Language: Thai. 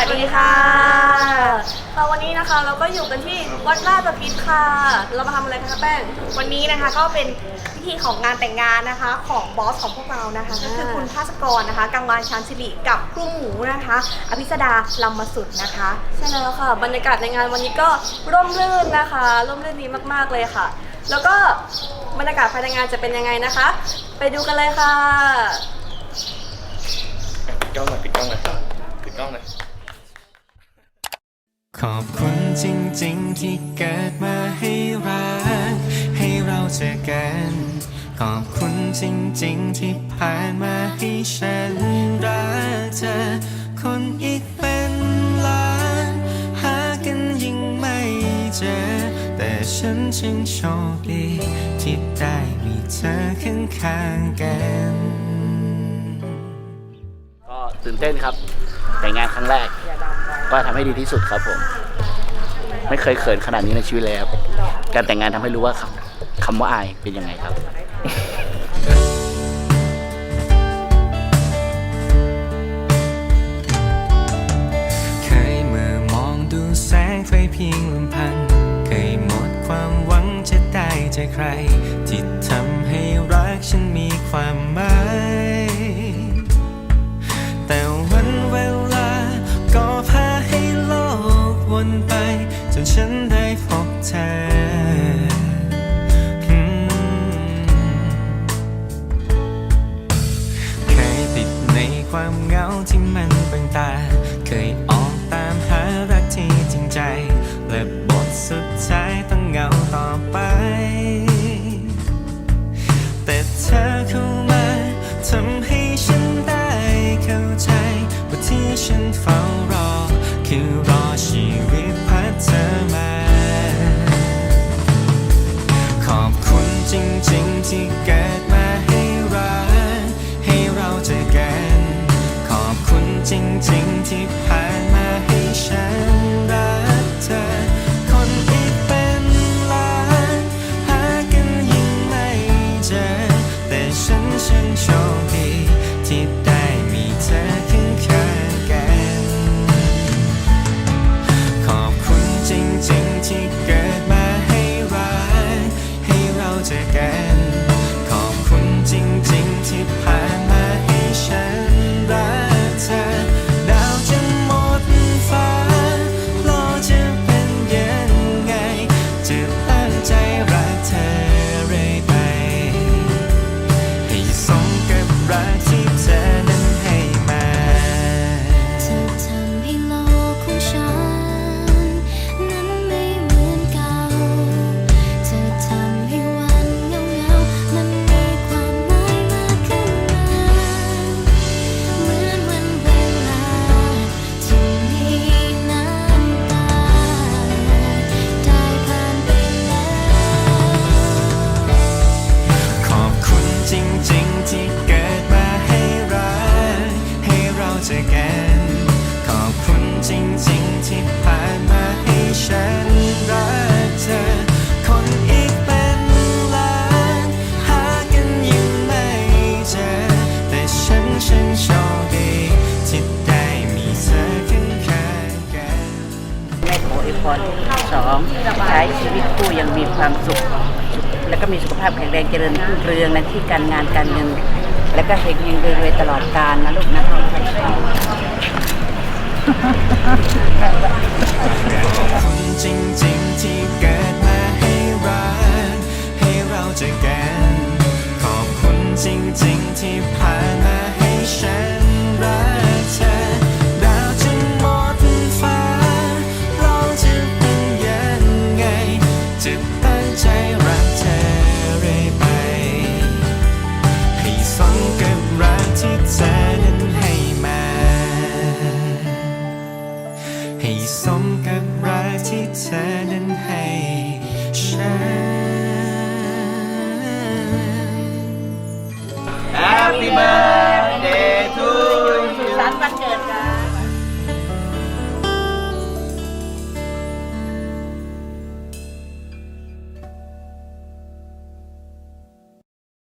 วัสดีค่ะค่ะวันนี้นะคะเราก็อยู่กันที่วัดราชประพิตค่ะ เรามาทำอะไรกันคะแป้ง วันนี้นะคะก็เป็นพิธีของงานแต่งงานนะคะของบอสของพวกเรานะคะก็คือคุณภาสกรนะคะกังวานชานสิริกับครูหมูนะคะ อภิสดาลำมสุดนะคะใช่แล้วค่ะ บรรยากาศในงานวันนี้ก็ร่มรื่นนะคะ ร่มรื่นดีมากๆเลยค่ะ แล้วก็บรรยากาศภายในงานจะเป็นยังไงนะคะ ไปดูกันเลยค่ะ ปิดกล้องหน่อยปิดกล้องหน่อยปิดกล้องหน่อย ขอบคุณจริงๆที่เกิดมาให้รัก ให้เราเจอกัน ขอบคุณจริงๆที่ผ่านมาให้ฉันรักเธอ คนอีกเป็นล้านหากันยิ่งไม่เจอ แต่ฉันช่างโชคดีที่ได้มีเธอข้างๆกัน ก็ตื่นเต้นครับแต่งงานครั้งแรก ก็ทำให้ดีที่สุดครับผม ไม่เคยเขินขนาดนี้ในชีวิตเลยครับการแต่งงานทำให้รู้ว่าคำคำว่าอายเป็นยังไงครับเคยเมื่อมองดูแสงไฟเพียงลำพังเคยหมดความหวังจะได้เจอใคร ที่ทำให้รักฉันมีความหมาย วนไป จนฉันได้พบเธออืมเคยติดในความเหงาที่มันเป็นตา เคยออกตามหารักที่จริงใจ และบทสุดท้ายต้องเหงาต่อไป แต่เธอเข้ามาทำให้ฉันได้เข้าใจว่าที่ฉันเฝ้ารอ รสองใช้ชีวิตคู่ยังมีความสุข แล้วก็มีสุขภาพแข็งแรงเจริญรุ่งเรืองในที่การงานการเงิน แล้วก็เฮงเฮงรวยๆตลอดกาลนะลูกนะขอบคุณจริงๆที่เกิดมาให้รักให้เราเจอกันขอบคุณจริงๆที่ผ่านมา เธอนั้นให้มา ให้สมกับรักที่เธอนั้นให้ฉัน